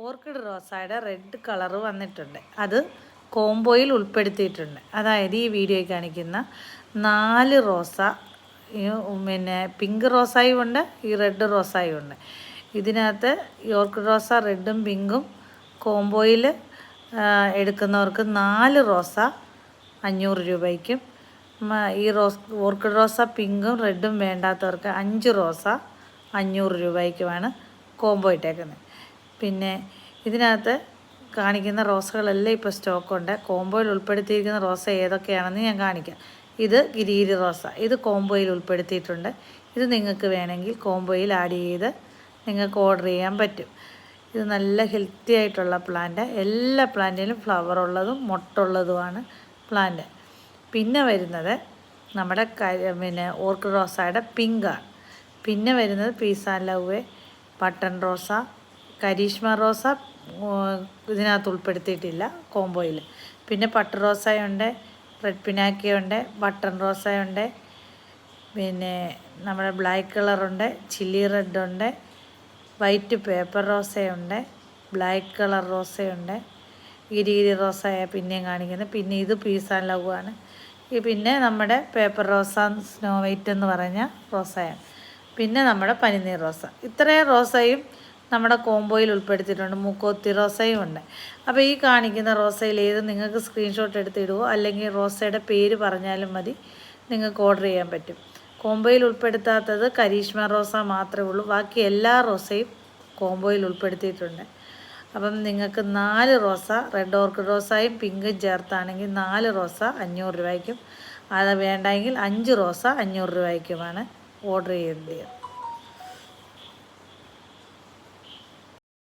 Orchid റോസായുടെ red colour വന്നിട്ടുണ്ട്. അത് കോംബോയിൽ ഉൾപ്പെടുത്തിയിട്ടുണ്ട്. അതായത് ഈ വീഡിയോയിൽ കാണിക്കുന്ന നാല് റോസ പിന്നെ പിങ്ക് റോസായും ഉണ്ട് ഈ റെഡ് റോസായും ഉണ്ട്. ഇതിനകത്ത് ഈ ഓർക്കിഡ് റോസ റെഡും പിങ്കും കോംബോയിൽ എടുക്കുന്നവർക്ക് നാല് റോസ അഞ്ഞൂറ് രൂപയ്ക്കും. ഈ റോസ് ഓർക്കിഡ് റോസ പിങ്കും റെഡും വേണ്ടാത്തവർക്ക് അഞ്ച് റോസ അഞ്ഞൂറ് രൂപയ്ക്കുമാണ് കോംബോ ഇട്ടേക്കുന്നത്. പിന്നെ ഇതിനകത്ത് കാണിക്കുന്ന റോസകളെല്ലാം ഇപ്പോൾ സ്റ്റോക്കുണ്ട്. കോംബോയിൽ ഉൾപ്പെടുത്തിയിരിക്കുന്ന റോസ ഏതൊക്കെയാണെന്ന് ഞാൻ കാണിക്കാം. ഇത് ഗിരിഗിരി റോസ. ഇത് കോംബോയിൽ ഉൾപ്പെടുത്തിയിട്ടുണ്ട്. ഇത് നിങ്ങൾക്ക് വേണമെങ്കിൽ കോംബോയിൽ ആഡ് ചെയ്ത് നിങ്ങൾക്ക് ഓർഡർ ചെയ്യാൻ പറ്റും. ഇത് നല്ല ഹെൽത്തി ആയിട്ടുള്ള പ്ലാന്റ് എല്ലാ പ്ലാന്റിലും ഫ്ലവർ ഉള്ളതും മുട്ടുള്ളതുമാണ് പ്ലാന്റ് പിന്നെ വരുന്നത് നമ്മുടെ പിന്നെ ഓർക്കിഡ് റോസയുടെ പിങ്കാണ് പിന്നെ വരുന്നത് പീസ് ആൻഡ് ലവ് ബട്ടൺ റോസ കരീഷ്മ റോസ ഇതിനകത്ത് ഉൾപ്പെടുത്തിയിട്ടില്ല കോംബോയിൽ. പിന്നെ പട്ട് റോസയുണ്ട് റെഡ് പിനാക്കിയുണ്ട് ബട്ടൺ റോസയുണ്ട് പിന്നെ നമ്മുടെ ബ്ലാക്ക് കളറുണ്ട് ചില്ലി റെഡ് ഉണ്ട് വൈറ്റ് പേപ്പർ റോസയുണ്ട് ബ്ലാക്ക് കളർ റോസയുണ്ട് ഗിരിഗിരി റോസയ പിന്നെയും കാണിക്കുന്നത്. പിന്നെ ഇത് പീസ് ആൻഡ് ലവ് ആണ്. ഈ പിന്നെ നമ്മുടെ പേപ്പർ റോസ സ്നോ വൈറ്റ് എന്ന് പറഞ്ഞ റോസയാണ്. പിന്നെ നമ്മുടെ പനിനീർ റോസ. ഇത്രയും റോസയും നമ്മുടെ കോംബോയിൽ ഉൾപ്പെടുത്തിയിട്ടുണ്ട്. മൂക്കോത്തി റോസയും ഉണ്ട്. അപ്പോൾ ഈ കാണിക്കുന്ന റോസയിൽ ഏത് നിങ്ങൾക്ക് സ്ക്രീൻഷോട്ട് എടുത്തിടുവോ അല്ലെങ്കിൽ റോസയുടെ പേര് പറഞ്ഞാലും മതി നിങ്ങൾക്ക് ഓർഡർ ചെയ്യാൻ പറ്റും. കോംബോയിൽ ഉൾപ്പെടുത്താത്തത് കരീഷ്മ റോസ മാത്രമേ ഉള്ളൂ. ബാക്കി എല്ലാ റോസയും കോംബോയിൽ ഉൾപ്പെടുത്തിയിട്ടുണ്ട്. അപ്പം നിങ്ങൾക്ക് നാല് റോസ റെഡ് ഓർക്കിഡ് റോസായും പിങ്കും ചേർത്താണെങ്കിൽ നാല് റോസ അഞ്ഞൂറ് രൂപയ്ക്കും. അത് വേണ്ടെങ്കിൽ അഞ്ച് റോസ അഞ്ഞൂറ് രൂപയ്ക്കുമാണ് ഓർഡർ ചെയ്യേണ്ടത്.